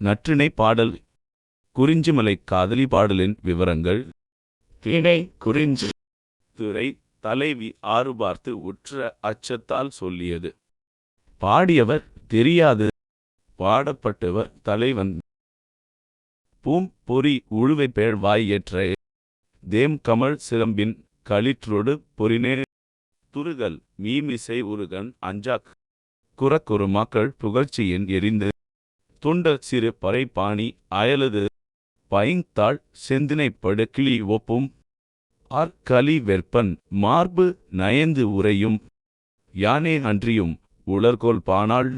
நற்றிணை பாடல். குறிஞ்சிமலை காதலி பாடலின் விவரங்கள். திணை குறிஞ்சி. துறை தலைவி ஆறு பார்த்து உற்ற அச்சத்தால் சொல்லியது. பாடியவர் தெரியாது. பாடப்பட்டவர் தலைவன். பூம் பொறி உழுவை பேழ் வாய் ஏற்ற. தேம் கமல் சிலம்பின் களிற்றொடு பொறினே. துருகல் மீமிசை உருகன் அஞ்சாக். குறக்குறு மக்கள் புகழ்ச்சியின் எரிந்து. துண்ட சிறு பறை பாணி அயலது பைங்தாள் செந்தினைப்படு கிளி ஒப்பும். ஆர்கலி வெற்பன் மார்பு நயந்து உறையும். யானே அன்றியும் உலர்கோல் பானாள்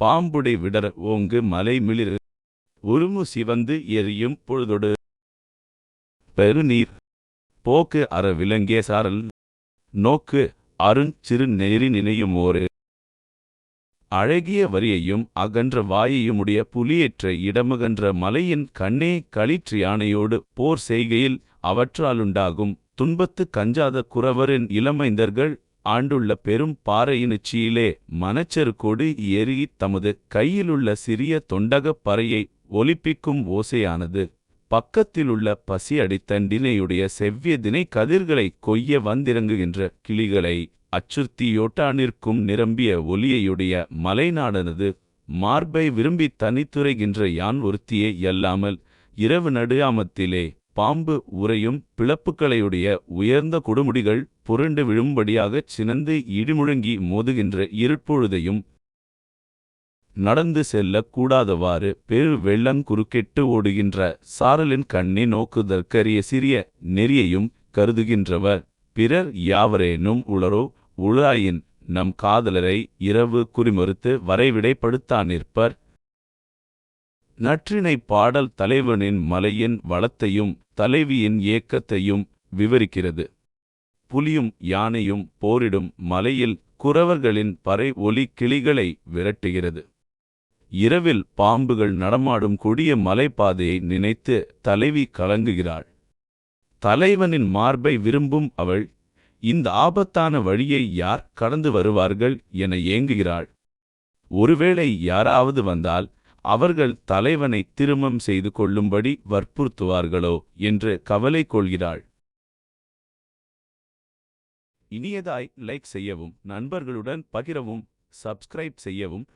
பாம்புடை விடர் ஓங்கு மலை மிளிர். உருமு சிவந்து எரியும் பொழுதொடு. பெருநீர் போக்கு அற விலங்கிய சாரல். நோக்கு அருஞ் சிறு நெறி நினையும் ஓரு. அழகிய வரியையும் அகன்ற வாயையுமுடைய புலியேற்ற இடமகன்ற மலையின் கண்ணே களிற்று யானையோடு போர் செய்கையில் அவற்றாலுண்டாகும் துன்பத்து கஞ்சாத குறவரின் இளமைந்தர்கள் ஆண்டுள்ள பெரும் பாறையினுச்சியிலே மனச்செருக்கோடு ஏறி தமது கையிலுள்ள சிறிய தொண்டகப் பறையை ஒலிப்பிக்கும் ஓசையானது. பக்கத்திலுள்ள பசி அடித்தண்டினையுடைய செவ்விய தினை கதிர்களை கொய்ய வந்திறங்குகின்ற கிளிகளை அச்சுறுத்தியோட்டா நிற்கும் நிரம்பிய ஒலியையுடைய மலைநாடனது மார்பை விரும்பி தனித்துரைகின்ற யான் ஒருத்தியே அல்லாமல் இரவு நடுயாமத்திலே பாம்பு உறையும் பிளப்புக்களையுடைய உயர்ந்த கொடுமுடிகள் புரண்டு விழும்படியாகச் சினந்து இடிமுழங்கி மோதுகின்ற இருட்பொழுதையும் நடந்து செல்லக் கூடாதவாறு பெரு வெள்ளங் குறுக்கெட்டு ஓடுகின்ற சாரலின் கண்ணி நோக்குதற்கரிய சிறிய நெறியையும் கருதுகின்றவர். பிறர் யாவரேனும் உளரோ உளாயின் நம் காதலரை இரவு குறிமறுத்து வரைவிடைப்படுத்தா நிற்பர். பாடல் தலைவனின் மலையின் வளத்தையும் தலைவியின் ஏக்கத்தையும் விவரிக்கிறது. புலியும் யானையும் போரிடும் மலையில் குறவர்களின் பறை ஒலி கிளிகளை விரட்டுகிறது. இரவில் பாம்புகள் நடமாடும் கொடிய மலைப்பாதையை நினைத்து தலைவி கலங்குகிறாள். தலைவனின் மார்பை விரும்பும் அவள் இந்த ஆபத்தான வழியை யார் கடந்து வருவார்கள்? என ஏங்குகிறாள். ஒருவேளை யாராவது வந்தால் அவர்கள் தலைவனை திருமம் செய்து கொள்ளும்படி வற்புறுத்துவார்களோ என்று கவலை கொள்கிறாள். இனியதாய் லைக் செய்யவும் நண்பர்களுடன் பகிரவும் சப்ஸ்கிரைப் செய்யவும்